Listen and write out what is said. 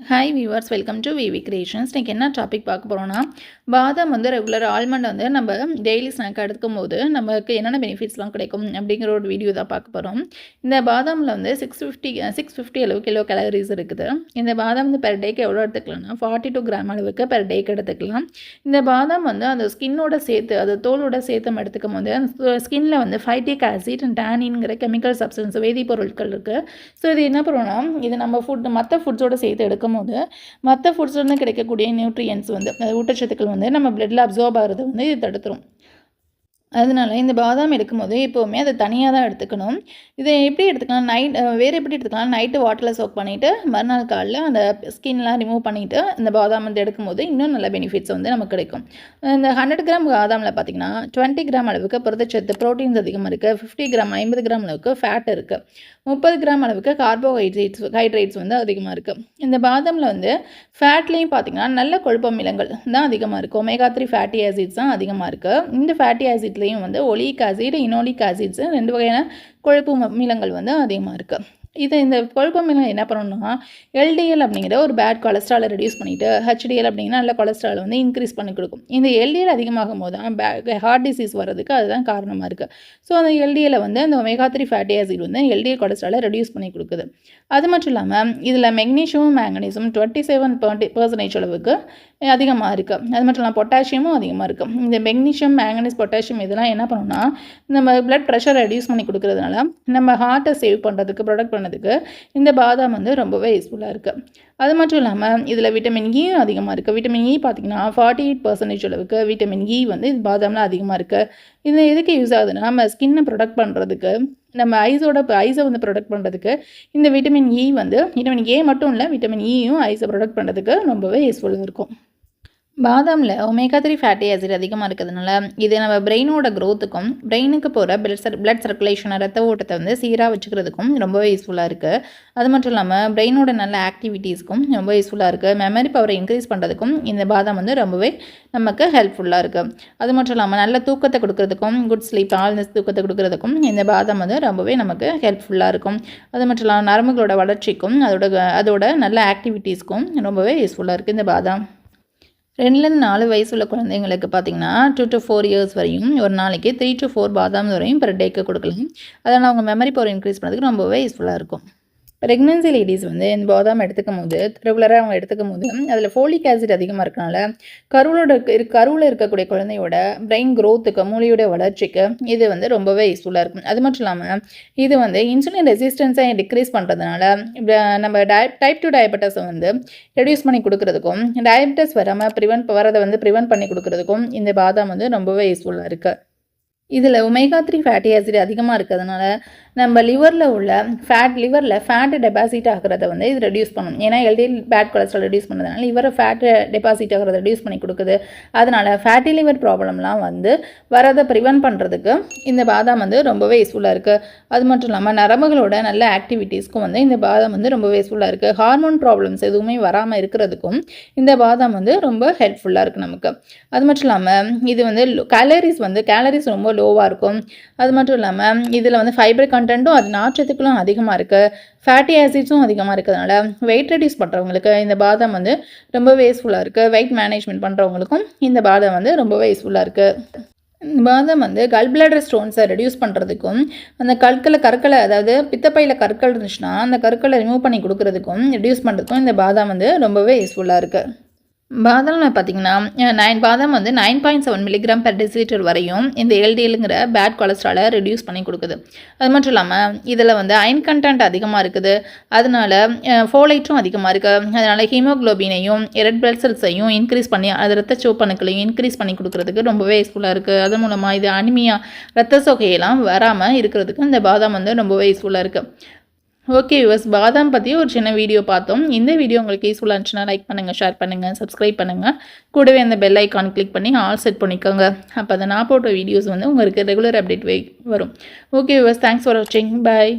Hi viewers welcome to VV creations இன்றைக்கி என்ன topic பார்க்க போகிறோன்னா பாதாம் வந்து ரெகுலர் ஆல்மண்ட் வந்து நம்ம டெய்லி ஸ்நாக் எடுக்கும் போது நமக்கு என்னென்ன பெனிஃபிட்ஸ்லாம் கிடைக்கும் அப்படிங்கிற ஒரு வீடியோ தான் பார்க்க போகிறோம் இந்த பாதாமில் வந்து சிக்ஸ் ஃபிஃப்டி சிக்ஸ் ஃபிஃப்டி அளவு கிலோ கேலரிஸ் இருக்குது. இந்த பாதாம் வந்து பெர் டேக்கு எவ்வளோ எடுத்துக்கலாம்னா ஃபார்ட்டி டூ கிராம் அளவுக்கு பெர் டேக்கு எடுத்துக்கலாம். இந்த பாதாம் வந்து அந்த ஸ்கின்னோட சேர்த்து அது தோலோட சேர்த்து எடுத்துக்கும் போது ஸ்கின்னில் வந்து ஃபைட்டிக் ஆசிட் அண்ட் டேனின்ங்கிற கெமிக்கல் சப்ஸ்டன்ஸ் வேதிப்பொருட்கள் இருக்குது ஸோ இது என்ன பண்ணுவோம்னா இது நம்ம ஃபுட் மற்ற ஃபுட்ஸோட சேர்த்து எடுக்கும் போது மற்ற ஃபுட்ஸ்லேருந்து கிடைக்கக்கூடிய நியூட்ரியன்ஸ் வந்து ஊட்டச்சத்துக்கள் வந்து நம்ம பிளட்டில் அப்சர்வ் ஆகிறது வந்து இது தடுத்துரும். அதனால இந்த பாதாம் எடுக்கும்போது எப்போவுமே அதை தனியாக தான் எடுத்துக்கணும். இதை எப்படி எடுத்துக்கலாம்? நைட் வேறு எப்படி எடுத்துக்கலாம்? நைட்டு வாட்டரில் சோக் பண்ணிவிட்டு மறுநாள் காலையில் அந்த ஸ்கின்லாம் ரிமூவ் பண்ணிவிட்டு இந்த பாதாம் வந்து எடுக்கும்போது இன்னும் நல்ல பெனிஃபிட்ஸ் வந்து நமக்கு கிடைக்கும். இந்த ஹண்ட்ரட் கிராம் பாதாமில் பார்த்திங்கன்னா டுவெண்ட்டி கிராம் அளவுக்கு புரதச்சத்து ப்ரோட்டீன்ஸ் அதிகமாக இருக்குது ஃபிஃப்டி கிராம் ஐம்பது கிராம் அளவுக்கு ஃபேட் இருக்குது முப்பது கிராம் அளவுக்கு கார்போஹைட்ரேட்ஸ் ஹைட்ரேட்ஸ் வந்து அதிகமாக இருக்குது இந்த பாதாமில் வந்து ஃபேட்லேயும் பார்த்திங்கன்னா நல்ல கொழுப்பு தான் அதிகமாக இருக்குது ஒமேகா த்ரீ ஃபேட்டி ஆசிட்ஸ் தான் அதிகமாக இருக்குது இந்த ஃபேட்டி ஆசிட்ல இதையும் வந்து ஒலிக் ஆசிட் இனோலிக் ஆசிட்ஸ் ரெண்டு வகையான கொழுப்பு அமிலங்கள் வந்து அதிகமாக இருக்குது இது இந்த கொழுப்பு கொழுப்பமிலம் என்ன பண்ணணும்னா எல்டிஎல் அப்படிங்கிற ஒரு பேட் கொலஸ்ட்ராலை ரெடியூஸ் பண்ணிவிட்டு ஹெச்டிஎல் அப்படிங்கிற நல்ல கொலஸ்ட்ரால் வந்து இன்க்ரீஸ் பண்ணி கொடுக்கும். இந்த எல்டிஎல் அதிகமாகும் போது தான் பே ஹார்ட் டிசீஸ் வர்றதுக்கு அதுதான் காரணமாக இருக்குது ஸோ அந்த எல்டிஎலை வந்து அந்த ஒமேகா த்ரீ ஃபேட்டி ஆசிட் வந்து எல்டிஎல் கொலஸ்ட்ராலை ரெடியூஸ் பண்ணி கொடுக்குது. அது மட்டும் இல்லாமல் இதில் மெக்னீஷியமும் மேங்கனீஸும் டுவெண்ட்டி செவன் பர்சன்டேஜ் அளவுக்கு அதிகமாக இருக்குது அது மட்டும் இல்லாமல் பொட்டாசியமும் அதிகமாக இருக்குது இந்த மெக்னீஷியம் மேங்கனீஸ் பொட்டாசியம் இதெல்லாம் என்ன பண்ணணும்னா நம்ம பிளட் ப்ரெஷர் ரெடியூஸ் பண்ணி கொடுக்குறதுனால நம்ம ஹார்ட்டை சேவ் பண்ணுறதுக்கு ப்ரொடக்ட் பண்ணதுக்கு இந்த பாதாம் வந்து ரொம்பவே யூஸ்ஃபுல்லாக இருக்குது அது மட்டும் இல்லாமல் இதில் விட்டமின் இயும் e அதிகமாக இருக்குது விட்டமின் இ e பார்த்திங்கன்னா ஃபார்ட்டி எயிட் பர்சன்டேஜ் அளவுக்கு விட்டமின் இ e வந்து இது பாதாமில் அதிகமாக இருக்குது இது எதுக்கு யூஸ் ஆகுதுன்னா நம்ம ஸ்கின்னை ப்ரொடக்ட் பண்ணுறதுக்கு நம்ம ஐஸோட ஐஸை வந்து ப்ரொடக்ட் பண்ணுறதுக்கு இந்த விட்டமின் இ வந்து விட்டமின் ஏ மட்டும் இல்லை விட்டமின் இயும் ஐஸை ப்ரொடக்ட் பண்ணுறதுக்கு ரொம்பவே யூஸ்ஃபுல்லாக இருக்கும். பாதாமில் ஒமேகா த்ரீ ஃபேட்டி ஆசிட் அதிகமாக இருக்கிறதுனால இது நம்ம பிரெயினோட க்ரோத்துக்கும் பிரெயினுக்கு போகிற பிளட் சர் பிளட் சர்க்குலேஷனை ரத்த ஓட்டத்தை வந்து சீராக வச்சுக்கிறதுக்கும் ரொம்பவே யூஸ்ஃபுல்லாக இருக்குது அது மட்டும் இல்லாமல் பிரெயினோட நல்ல ஆக்டிவிட்டீஸ்க்கும் ரொம்ப யூஸ்ஃபுல்லாக இருக்குது மெமரி பவரை இன்க்ரீஸ் பண்ணுறதுக்கும் இந்த பாதாம் வந்து ரொம்பவே நமக்கு ஹெல்ப்ஃபுல்லாக இருக்குது அது மட்டும் இல்லாமல் நல்ல தூக்கத்தை கொடுக்குறதுக்கும் குட் ஸ்லீப் ஆழ்ந்த தூக்கத்தை கொடுக்கறதுக்கும் இந்த பாதாம் வந்து ரொம்பவே நமக்கு ஹெல்ப்ஃபுல்லாக இருக்கும். அது மட்டும் இல்லாமல் நரம்புகளோட வளர்ச்சிக்கும் அதோட அதோட நல்ல ஆக்டிவிட்டீஸ்க்கும் ரொம்பவே யூஸ்ஃபுல்லாக இருக்குது இந்த பாதாம். ரெண்டுலேருந்து நாலு வயசு உள்ள குழந்தைங்களுக்கு பார்த்தீங்கன்னா டூ டு ஃபோர் இயர்ஸ் வரையும் ஒரு நாளைக்கு த்ரீ டு ஃபோர் பாதாம் வரையும் பெர் டேக்கு கொடுக்கலாம். அதனால் அவங்க மெமரி பவர் இன்க்ரீஸ் பண்ணுறதுக்கு ரொம்பவே யூஸ்ஃபுல்லாக இருக்கும். ப்ரெக்னென்சி லேடிஸ் வந்து இந்த பாதாம் எடுத்துக்கும் போது ரெகுலராக அவங்க எடுத்துக்கும் போது அதில் ஃபோலிக் ஆசிட் அதிகமாக இருக்கனால கருவோட இரு கருவில் இருக்கக்கூடிய குழந்தையோட பிரெயின் க்ரோத்துக்கு மூளையோட வளர்ச்சிக்கு இது வந்து ரொம்பவே யூஸ்ஃபுல்லாக இருக்கும். அது மட்டும் இல்லாமல் இது வந்து இன்சுலின் ரெசிஸ்டன்ஸை டிக்ரீஸ் பண்ணுறதுனால நம்ம டய டைப் டூ டயபெட்டஸை வந்து ரெடியூஸ் பண்ணி கொடுக்குறதுக்கும் டயபெட்டஸ் வராமல் ப்ரிவென்ட் வரதை வந்து ப்ரிவென்ட் பண்ணி கொடுக்குறதுக்கும் இந்த பாதாம் வந்து ரொம்பவே யூஸ்ஃபுல்லாக இருக்குது இதில் ஒமேகா த்ரீ ஃபேட்டி ஆசிட் அதிகமாக இருக்கிறதுனால நம்ம லிவரில் உள்ள ஃபேட் லிவரில் ஃபேட்டு டெபாசிட் ஆகிறத வந்து இது ரெடியூஸ் பண்ணும். ஏன்னா எல்டிஎல் பேட் கொலஸ்ட்ரால் ரெடியூஸ் பண்ணதுனால லிவரை ஃபேட்டு டெபாசிட் ஆகிறத ரெடியூஸ் பண்ணி கொடுக்குது. அதனால் ஃபேட்டி லிவர் ப்ராப்ளம்லாம் வந்து வரதை ப்ரிவென்ட் பண்ணுறதுக்கு இந்த பாதாம் வந்து ரொம்பவே யூஸ்ஃபுல்லாக இருக்குது அது மட்டும் இல்லாமல் நரம்புகளோட நல்ல ஆக்டிவிட்டீஸ்க்கும் வந்து இந்த பாதாம் வந்து ரொம்பவே யூஸ்ஃபுல்லாக இருக்குது ஹார்மோன் ப்ராப்ளம்ஸ் எதுவுமே வராமல் இருக்கிறதுக்கும் இந்த பாதாம் வந்து ரொம்ப ஹெல்ப்ஃபுல்லாக இருக்குது நமக்கு. அது மட்டும் இல்லாமல் இது வந்து கேலரிஸ் வந்து கேலரிஸ் ரொம்ப லோவாக இருக்கும். அது மட்டும் இல்லாமல் இதில் வந்து ஃபைபர் கண்டென்ட்டும் அது நாற்றத்துக்களும் அதிகமாக இருக்குது ஃபேட்டி ஆசிட்ஸும் அதிகமாக இருக்கிறதுனால வெயிட் ரெடியூஸ் பண்ணுறவங்களுக்கு இந்த பாதாம் வந்து ரொம்ப யூஸ்ஃபுல்லாக இருக்குது வெயிட் மேனேஜ்மெண்ட் பண்ணுறவங்களுக்கும் இந்த பாதாம் வந்து ரொம்ப யூஸ்ஃபுல்லாக இருக்குது பாதம் வந்து கல் பிளடர் ஸ்டோன்ஸை ரெடியூஸ் பண்ணுறதுக்கும் அந்த கற்களை கற்களை அதாவது பித்தப்பையில் கற்கள் இருந்துச்சுன்னா அந்த கற்களை ரிமூவ் பண்ணி கொடுக்குறதுக்கும் ரெடியூஸ் பண்ணுறதுக்கும் இந்த பாதாம் வந்து ரொம்பவே யூஸ்ஃபுல்லாக இருக்குது பாதாமில் பார்த்தீங்கன்னா நைன் பாதாம் வந்து nine point seven milligram per decilitre வரையும் இந்த எல்டிஎலுங்கிற பேட் கொலஸ்ட்ராலை ரெடியூஸ் பண்ணி கொடுக்குது. அது மட்டும் இல்லாமல் இதில் வந்து அயன் கண்டென்ட் அதிகமாக இருக்குது. அதனால ஃபோலைட்டும் அதிகமாக இருக்குது அதனால் ஹீமோக்ளோபினையும் ரெட் பிளட் செல்ஸையும் இன்க்ரீஸ் பண்ணி அது ரத்த சோப்பணுக்களையும் இன்க்ரீஸ் பண்ணி கொடுக்குறதுக்கு ரொம்பவே யூஸ்ஃபுல்லாக இருக்குது அது மூலமாக இது அனிமியா ரத்த சோகையெல்லாம் வராமல் இருக்கிறதுக்கு இந்த பாதாம் வந்து ரொம்பவே யூஸ்ஃபுல்லாக இருக்குது ஓகே யூஸ் பாதாம் பற்றி ஒரு சின்ன வீடியோ பார்த்தோம். இந்த வீடியோ உங்களுக்கு யூஸ்ஃபுல்லாக இருந்துச்சுன்னா லைக் பண்ணுங்கள் ஷேர் பண்ணுங்கள் சப்ஸ்கிரைப் பண்ணுங்கள் கூடவே அந்த பெல் ஐக்கான் கிளிக் பண்ணி ஆல் செட் பண்ணிக்கோங்க. அப்போ அதை நான் போட்ட வீடியோஸ் வந்து உங்களுக்கு ரெகுலர் அப்டேட் வரும். ஓகே யூஸ் தேங்க்ஸ் ஃபார் வாட்சிங் பாய்